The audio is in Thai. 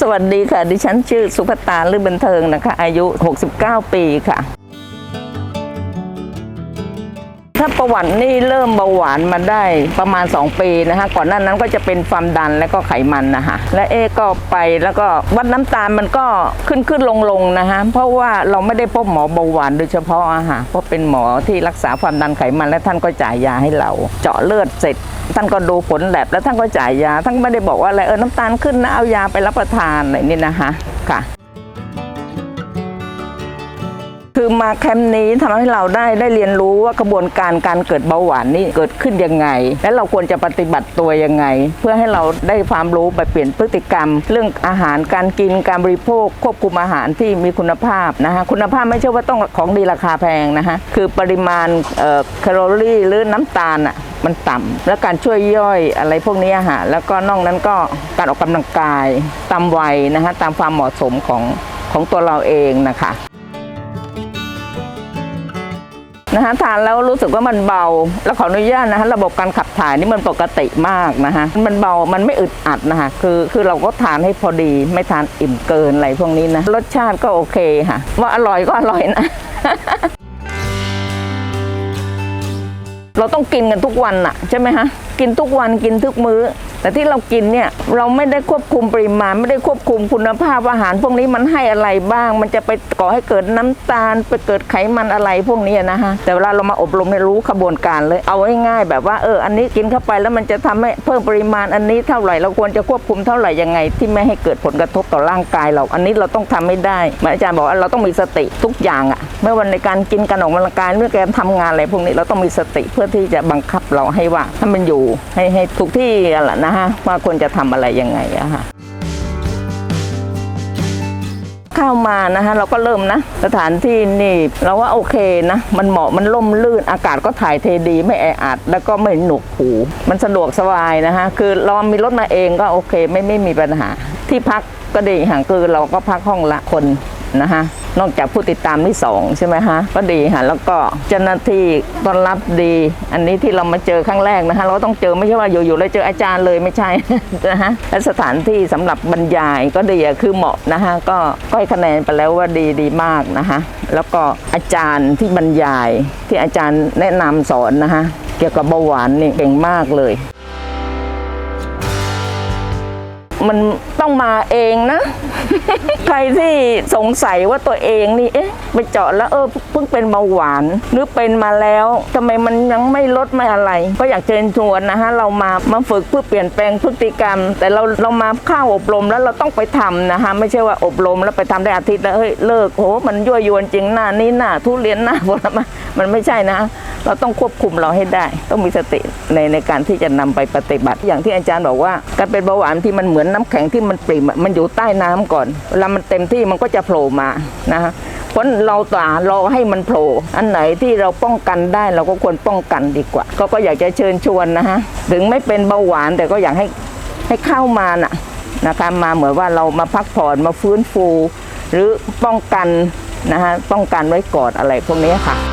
สวัสดีค่ะ ดิฉันชื่อสุภตาลือบันเทิงนะคะ อายุ 69 ปีค่ะ ถ้าประวัตินี่เริ่มเบาหวานมาได้ประมาณ 2 ปีนะคะก่อนหน้านั้นก็จะเป็นความดันและก็ไขมันนะคะและเอก็ไปแล้วก็วัดน้ำตาลมันก็ขึ้นขึ้นลงลงนะคะเพราะว่าเราไม่ได้พบหมอเบาหวานโดยเฉพาะอะค่ะเพราะเป็นหมอที่รักษาความดันไขมันและท่านก็จ่ายยาให้เรา เจาะเลือดเสร็จ ท่านก็ดูผลแลบแล้วท่านก็จ่ายยาท่านไม่ได้บอกว่าอะไรเออน้ำตาลขึ้นนะเอายาไปรับประทานอะไรนี่นะคะค่ะ คือมาแคมป์นี้ทำให้เราได้ได้เรียนรู้ว่ากระบวนการการเกิดเบาหวานนี่เกิดขึ้นยังไง และเราควรจะปฏิบัติตัวยังไง เพื่อให้เราได้ความรู้ไปเปลี่ยนพฤติกรรม เรื่องอาหารการกินการบริโภค ควบคุมอาหารที่มีคุณภาพนะคะคุณภาพไม่ใช่ว่าต้องของดีราคาแพงนะคะคือปริมาณแคลอรี่หรือน้ำตาลอะมันต่ำและการช่วยย่อยอะไรพวกนี้อะค่ะแล้วก็นอกนั้นก็การออกกำลังกายตามวัยนะคะตามความเหมาะสมของของตัวเราเองนะคะ นะคะทานแล้วรู้สึกว่ามันเบา แล้วขออนุญาตนะคะระบบการขับถ่ายนี่มันปกติมากนะคะมันเบามันไม่อึดอัดนะคะคือคือเราก็ทานให้พอดีไม่ทานอิ่มเกินอะไรพวกนี้นะรสชาติก็โอเคค่ะ ว่าอร่อยก็อร่อยนะ เราต้องกินกันทุกวันอะใช่ไหมฮะกินทุกวันกินทุกมื้อ แต่ที่เรากินเนี่ยเราไม่ได้ควบคุมปริมาณ ไม่ได้ควบคุมคุณภาพอาหาร พวกนี้มันให้อะไรบ้าง มันจะไปก่อให้เกิดน้ำตาล ไปเกิดไขมันอะไรพวกนี้นะฮะแต่เวลาเรามาอบรมเนี่ยรู้ขบวนการเลยเอาง่ายๆแบบว่าเอออันนี้กินเข้าไปแล้วมันจะทำให้เพิ่มปริมาณอันนี้เท่าไหร่เราควรจะควบคุมเท่าไหร่ยังไง ที่ไม่ให้เกิดผลกระทบต่อร่างกายเรา อันนี้เราต้องทำให้ได้มือนอาจารย์บอกว่าเราต้องมีสติทุกอย่างอะ ไม่ว่าในการกินการออกกำลังกายเมื่อการทำงานอะไรพวกนี้เราต้องมีสติเพื่อที่จะบังคับเราให้ว่าให้มันอยู่ให้ให้ถูกที่อะแหละนะฮะว่าควรจะทำอะไรยังไงอะฮะเข้ามานะฮะเราก็เริ่มนะ สถานที่นี่เราว่าโอเคนะ มันเหมาะมันล่มลื่นอากาศก็ถ่ายเทดีไม่แออัด แล้วก็ไม่หนวกหู มันสะดวกสบายนะฮะคือเรามีรถมาเองก็โอเคไม่ไม่มีปัญหาที่พักก็ดีค่ะคือเราก็พักห้องละคน นะฮะนอกจากผู้ติดตามที่สองใช่ไหมฮะก็ดีค่ะ แล้วก็เจ้าหน้าที่ต้อนรับดี อันนี้ที่เรามาเจอครั้งแรกนะคะเราต้องเจอไม่ใช่ว่าอยู่ๆแล้วเจออาจารย์เลยไม่ใช่นะฮะและสถานที่สำหรับบรรยายก็ดีคือเหมาะนะคะก็ก็ให้คะแนนไปแล้วว่าดีดีมากนะคะ แล้วก็อาจารย์ที่บรรยายที่อาจารย์แนะนำสอนนะคะเกี่ยวกับเบาหวานนี่เก่งมากเลย มันต้องมาเองนะ ใครที่สงสัยว่าตัวเองนี่เอ๊ะไปเจาะแล้วเออเพิ่งเป็นเบาหวาน หรือเป็นมาแล้วทำไมมันยังไม่ลดไม่อะไร ก็อยากเชิญชวนนะฮะเรามามาฝึกเพื่อเปลี่ยนแปลงพฤติกรรม แต่เราเรามาเข้าอบรมแล้วเราต้องไปทำนะคะไม่ใช่ว่าอบรมแล้วไปทำได้อาทิตย์แล้วเฮ้ยเลิกโหมันยั่วยวนจริงหน้านี้หน้าทุเรียนหน้าผลไม้มันไม่ใช่นะ เราต้องควบคุมเราให้ได้ ต้องมีสติในในการที่จะนำไปปฏิบัติ อย่างที่อาจารย์บอกว่าการเป็นเบาหวานที่มันเหมือนน้ำแข็งที่มันปริมมันอยู่ใต้น้ำก่อนเวลามันเต็มที่มันก็จะโผล่มานะฮะเพราะเราตารอให้มันโผล่อันไหนที่เราป้องกันได้เราก็ควรป้องกันดีกว่า ก็ก็อยากจะเชิญชวนนะฮะถึงไม่เป็นเบาหวานแต่ก็อยากให้ให้เข้ามาน่ะนะคะมาเหมือนว่าเรามาพักผ่อนมาฟื้นฟู หรือป้องกันนะฮะป้องกันไว้ก่อนอะไรพวกนี้ค่ะ